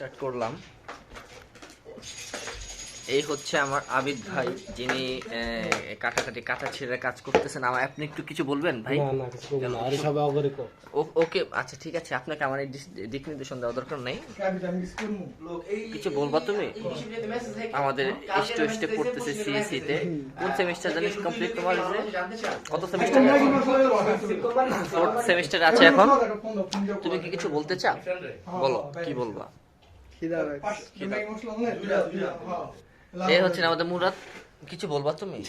Start করলাম। এই হচ্ছে আমার আবিদ ভাই যিনি কাটাকাটি কাটা ছেড়ে কাজ করতেছেন। আমার আপনি একটু কিছু বলবেন ভাই? ওকে আচ্ছা ঠিক আছে। আপনাকে আমার দিক নির্দেশন দেওয়া দরকার নেই। কিছু বলবা তুমি? আমাদের স্টু স্টে পড়তেছে সিএসসি তে। কোন সেমিস্টার জানিস কমপ্লিট তোমার কত সেমিস্টার ফোর্থ সেমিস্টার আছে এখন। তুমি কি কিছু বলতে চাও? বলো কি বলবা? এই হচ্ছে আমাদের মুরাদ কিছু বলবা তুমি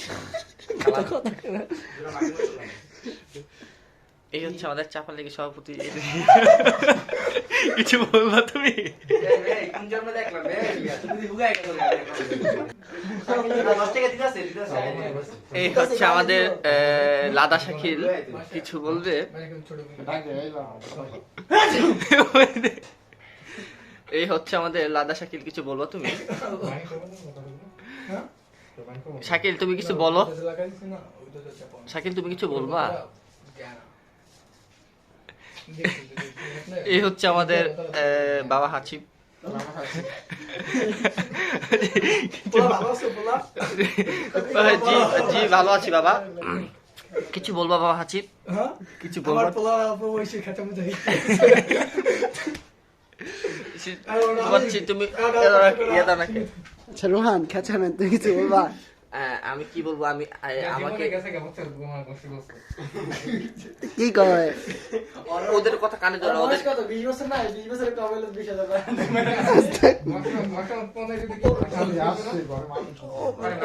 এই হচ্ছে আমাদের চাপা লেগে সভাপতি কিছু বলবা তুমি এই হচ্ছে আমাদের লাদা শাকিল কিছু বলবে এই হচ্ছে আমাদের লাদা শাকিল কিছু বলবা তুমি? শাকিল তুমি কিছু বলো। শাকিল তুমি কিছু বলবা? এই হচ্ছে আমাদের বাবা হাসিব জি জি ভালো আছি বাবা। কিছু বলবা বাবা হাসিব কিছু বলবা? তুমি ইয়ে আচ্ছা রোহান তুমি কিছু বলবা আমি কি বলব আমি আমাকে কি কয়? ওদের কথা কানে ধরে ওদের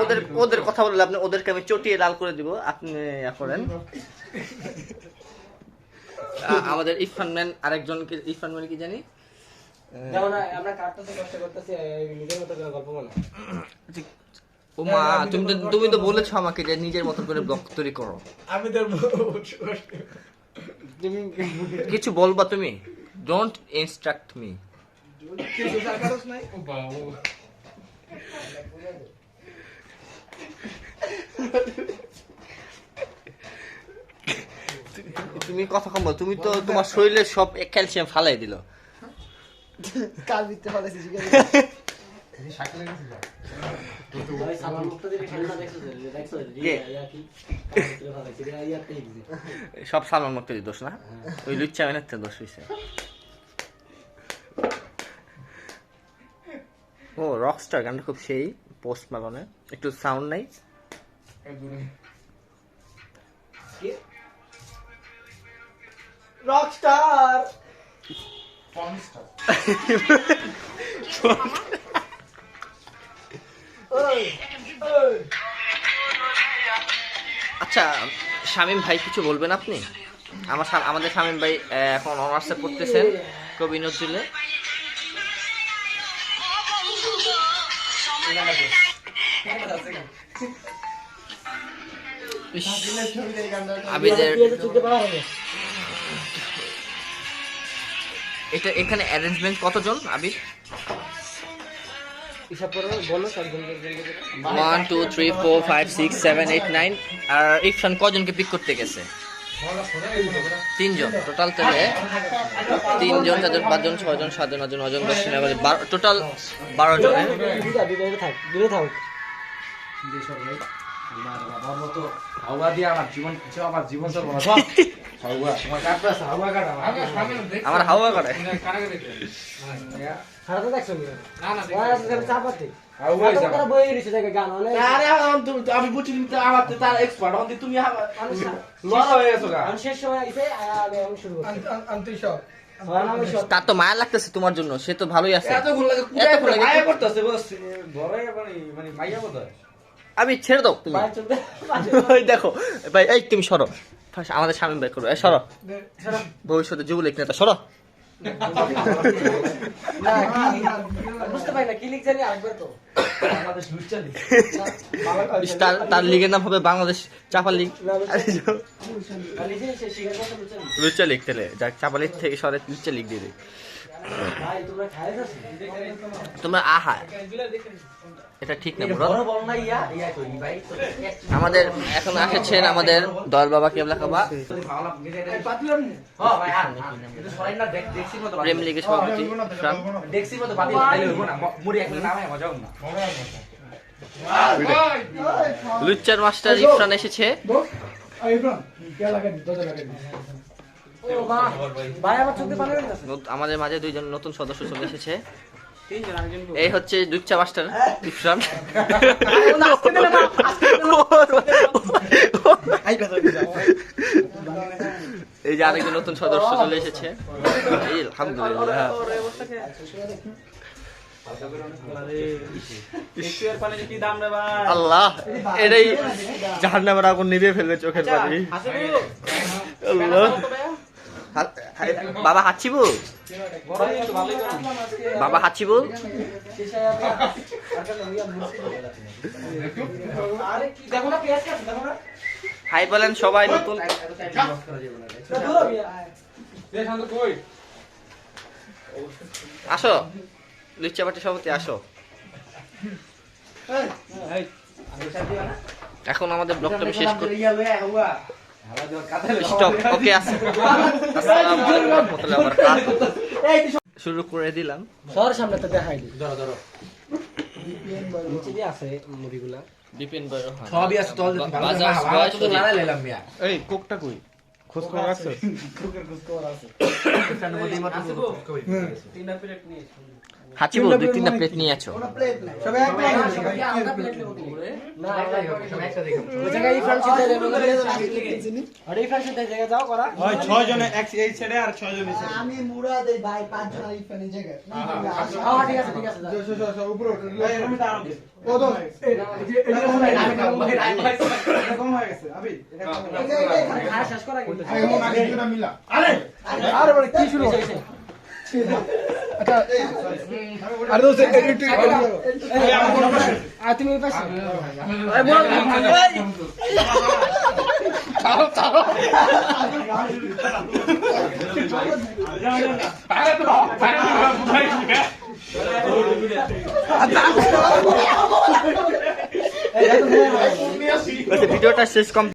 ওদের ওদের কথা বললে আপনি ওদেরকে আমি চটিয়ে লাল করে দিব আপনি করেন। আমাদের ইরফান ম্যান আরেকজন কি ইরফান ম্যান কি জানি? দেখো আমরা কাটতেছি কষ্ট করতেছি নিজের মতো করে গল্প বলো। ও মা তুমি তো তুমি তো বলেছ আমাকে যে নিজের মতো করে ব্লগ তৈরি করো। আমি তোর তুমি কিছু বলবা তুমি? ডোন্ট ইনস্ট্রাক্ট মি তুমি কথা কম বলো। তুমি তো তোমার শরীরে সব ক্যালসিয়াম ফালাই দিল। কাল দিতে পারছি ঠিক আছে সব সালমান মুক্তি দোষ না? ওই লুচ্চা মেনের তো দোষ হয়েছে ও রকস্টার গানটা খুব সেই পোস্ট মালনে একটু সাউন্ড নাই? রকস্টার আচ্ছা শামীম ভাই কিছু বলবেন আপনি? আমার আমাদের শামীম ভাই এখন অনার্সে পড়তেছেন কবি নজরুলে। আবিদের এটা এখানে অ্যারেঞ্জমেন্ট কতজন Abir? One two three four five six seven eight nine আর ইরফান কজনকে পিক করতে গেছে? তিনজন টোটাল তাহলে তিনজন চারজন পাঁচজন ছয়জন সাতজন আটজন নজন দশ টোটাল বারো জনের আমার মতো হাওয়া দিয়ে আমার জীবন আমার জীবন সব হাওয়া তোমার কাটবে হাওয়া কাটা? আমার হাওয়া করে সারা দেখছ না না চাপাতে হাওয়া তারা বই রয়েছে দেখে গান অনেক। আরে এখন তুমি আমি আমার তার এক্সপার্ট তুমি লড়া হয়ে গেছো আমি শেষ সময় আমি আমি শুরু করছি। আন্তি সব। কারণ আমি সব। তার তো মায়া লাগতেছে তোমার জন্য সে তো ভালোই আছে। এতক্ষণ লাগে লাগে। করতেছে বস। বড় মানে মানে মাইয়া কোথায় আমি ছেড়ে দাও তুমি। ওই দেখো ভাই এই তুমি সরো। আমাদের স্বামী ভাই করো সরো। ভবিষ্যতে যুবলীগ নেতা সরো। তার লিগের নাম হবে বাংলাদেশ চাপা লিগ। লুচ্চা লিগ তাহলে যাক চাপা লিগ থেকে সরে লুচ্চা লিগ দিয়ে যাচ্ছ তোমরা আহা এটা ঠিক না ইয়া ইয়া আমাদের এখন আসেছেন আমাদের দল বাবা কেবলা হ্যাঁ মতো প্রেম লীগের সভাপতি লুচ্চার মাস্টার ইরফান এসেছে। আমাদের মাঝে দুইজন নতুন সদস্য চলে এসেছে। এই হচ্ছে লুচ্চা মাস্টার ইরফান এই যে আরেকজন নতুন সদস্য চলে এসেছে। আলহামদুলিল্লাহ। আল্লাহ এটাই জাহান্নামের আগুন নিভিয়ে ফেলবে চোখের পানি। আল্লাহ। হা- বাবা ভালোই করো বাবা দেখো না হাই বলেন সবাই নতুন। আসো, লুচ্চা পাটি সভাপতি, আসো। এখন আমাদের ব্লগটা আমি শেষ করি স্টপ ওকে আসসালামু আলাইকুম। ওয়া রাহমাতুল্লাহি ওয়া বারাকাতুহু। শুরু করে দিলাম। সর সামনে তো দেখাই দি ধরো ধরো। আছে মুড়িগুলা বিপিন বড় সবই আছে তল তো লালা লেলাম মিয়া। এই কোকটা কই? খোঁজ খবর আছে। প্লেট নিয়ে হাঁচিবু দুই তিনটা প্লেট নিয়ে আছো প্লেট নাই সবাই এক প্লেট আমরা প্লেট নেব না ওই জায়গায় এই ফ্রান্স সিদ্ধ রেবো করে আরে এই ফ্রান্স সিদ্ধ জায়গা যাও করা ওই ছয় জনে এক এই সাইডে আর ছয় জন এই সাইডে আমি মুরাদ এই ভাই পাঁচ জন আরিফ ফানি জায়গা হ্যাঁ ঠিক আছে ঠিক আছে যাও। এই এরকম দাঁড়াও ও তো কম হয়ে গেছে আবি এটা কম হয়ে গেছে। খাওয়া শেষ করা কিন্তু আরে বলে কি শুরু আরে দোস্ত একটু এই আমার বড় ভাই। আর তুমি ওই পাশে ভিডিওটা শেষ কম